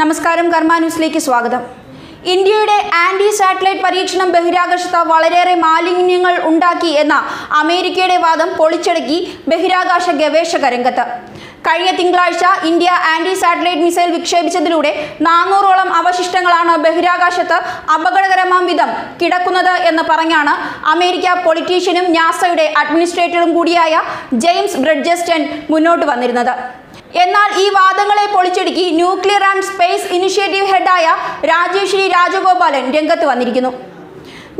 നമസ്കാരം കർമ്മ ന്യൂസിലേക്ക് സ്വാഗതം. ഇന്ത്യയുടെ ആന്റി സാറ്റലൈറ്റ് പരീക്ഷണം ബഹിരാകാശത്ത് വളരെയേറെ മാലിന്യങ്ങൾ ഉണ്ടാക്കി എന്ന അമേരിക്കയുടെ വാദം പൊളിച്ചടുക്കി ബഹിരാകാശ ഗവേഷക രംഗത്ത്. കഴിഞ്ഞ തിങ്കളാഴ്ച ഇന്ത്യ ആന്റി സാറ്റലൈറ്റ് മിസൈൽ വിക്ഷേപിച്ചതിലൂടെ നാനൂറോളം അവശിഷ്ടങ്ങളാണ് ബഹിരാകാശത്ത് അപകടകരമാം വിധം കിടക്കുന്നത് എന്ന് പറഞ്ഞാണ് അമേരിക്ക പൊളിറ്റീഷ്യനും നാസയുടെ അഡ്മിനിസ്ട്രേറ്ററും കൂടിയായ ജെയിംസ് ബ്രഡ്ജസ്റ്റൻ മുന്നോട്ട് വന്നിരുന്നത്. എന്നാൽ ഈ വാദങ്ങളെ പൊളിച്ചടുക്കി ന്യൂക്ലിയർ ആൻഡ് സ്പേസ് ഇനിഷ്യേറ്റീവ് ഹെഡായ രാജേശ്രീ രാജഗോപാലൻ രംഗത്ത് വന്നിരിക്കുന്നു.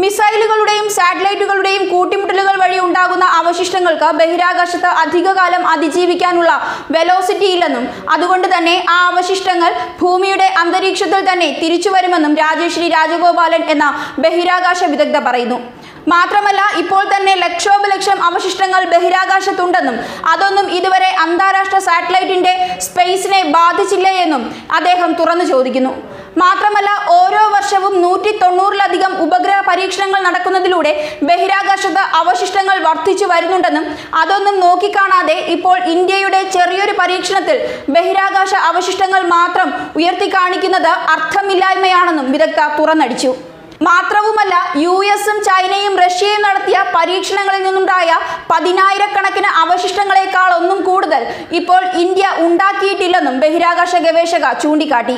മിസൈലുകളുടെയും സാറ്റലൈറ്റുകളുടെയും കൂട്ടിമുട്ടലുകൾ വഴി ഉണ്ടാകുന്ന അവശിഷ്ടങ്ങൾക്ക് ബഹിരാകാശത്ത് അധികകാലം അതിജീവിക്കാനുള്ള വെലോസിറ്റി ഇല്ലെന്നും അതുകൊണ്ട് തന്നെ ആ അവശിഷ്ടങ്ങൾ ഭൂമിയുടെ അന്തരീക്ഷത്തിൽ തന്നെ തിരിച്ചു വരുമെന്നും രാജേശ്വരി രാജഗോപാലൻ എന്ന ബഹിരാകാശ വിദഗ്ധ പറയുന്നു. മാത്രമല്ല ഇപ്പോൾ തന്നെ ലക്ഷോപലക്ഷം അവശിഷ്ടങ്ങൾ ബഹിരാകാശത്തുണ്ടെന്നും അതൊന്നും ഇതുവരെ അന്താരാഷ്ട്ര സാറ്റലൈറ്റിന്റെ സ്പേസിനെ ബാധിച്ചില്ല എന്നും അദ്ദേഹം തുറന്നു ചോദിക്കുന്നു. മാത്രമല്ല ഓരോ വർഷവും നൂറ്റി തൊണ്ണൂറിലധികം ഉപഗ്രഹ പരീക്ഷണങ്ങൾ നടക്കുന്നതിലൂടെ ബഹിരാകാശത്ത് അവശിഷ്ടങ്ങൾ വർദ്ധിച്ചു വരുന്നുണ്ടെന്നും അതൊന്നും നോക്കിക്കാണാതെ ഇപ്പോൾ ഇന്ത്യയുടെ ചെറിയൊരു പരീക്ഷണത്തിൽ ബഹിരാകാശ അവശിഷ്ടങ്ങൾ മാത്രം ഉയർത്തി കാണിക്കുന്നത് അർത്ഥമില്ലായ്മയാണെന്നും വിദഗ്ധ തുറന്നടിച്ചു. മാത്രവുമല്ല യു എസും ചൈനയും റഷ്യയും നടത്തിയ പരീക്ഷണങ്ങളിൽ നിന്നുണ്ടായ പതിനായിരക്കണക്കിന് അവശിഷ്ടങ്ങളെക്കാൾ ഒന്നും കൂടുതൽ ഇപ്പോൾ ഇന്ത്യ ഉണ്ടാക്കിയിട്ടില്ലെന്നും ബഹിരാകാശ ഗവേഷക ചൂണ്ടിക്കാട്ടി.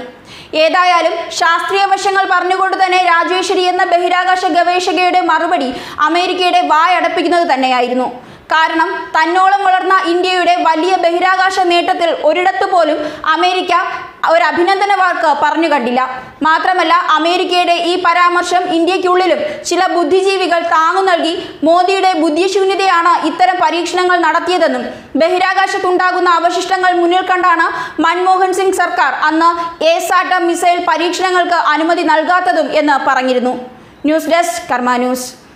ഏതായാലും ശാസ്ത്രീയ വശങ്ങൾ പറഞ്ഞുകൊണ്ട് തന്നെ രാജേശ്വരി എന്ന ബഹിരാകാശ ഗവേഷകയുടെ മറുപടി അമേരിക്കയുടെ വായടപ്പിക്കുന്നത് തന്നെയായിരുന്നു. കാരണം തന്നോളം വളർന്ന ഇന്ത്യയുടെ വലിയ ബഹിരാകാശ നേട്ടത്തിൽ ഒരിടത്തു പോലും അമേരിക്ക ഒരു അഭിനന്ദന വാക്ക് പറഞ്ഞു കണ്ടില്ല. മാത്രമല്ല അമേരിക്കയുടെ ഈ പരാമർശം ഇന്ത്യക്കുള്ളിലും ചില ബുദ്ധിജീവികൾ താങ്ങു നൽകി മോദിയുടെ ബുദ്ധിശൂന്യതയാണ് ഇത്തരം പരീക്ഷണങ്ങൾ നടത്തിയതെന്നും ബഹിരാകാശത്തുണ്ടാകുന്ന അവശിഷ്ടങ്ങൾ മുന്നിൽ കണ്ടാണ് മൻമോഹൻ സിംഗ് സർക്കാർ അന്ന് എ സാട്ട മിസൈൽ പരീക്ഷണങ്ങൾക്ക് അനുമതി നൽകാത്തതും എന്ന് പറഞ്ഞിരുന്നു. News desk Karma news.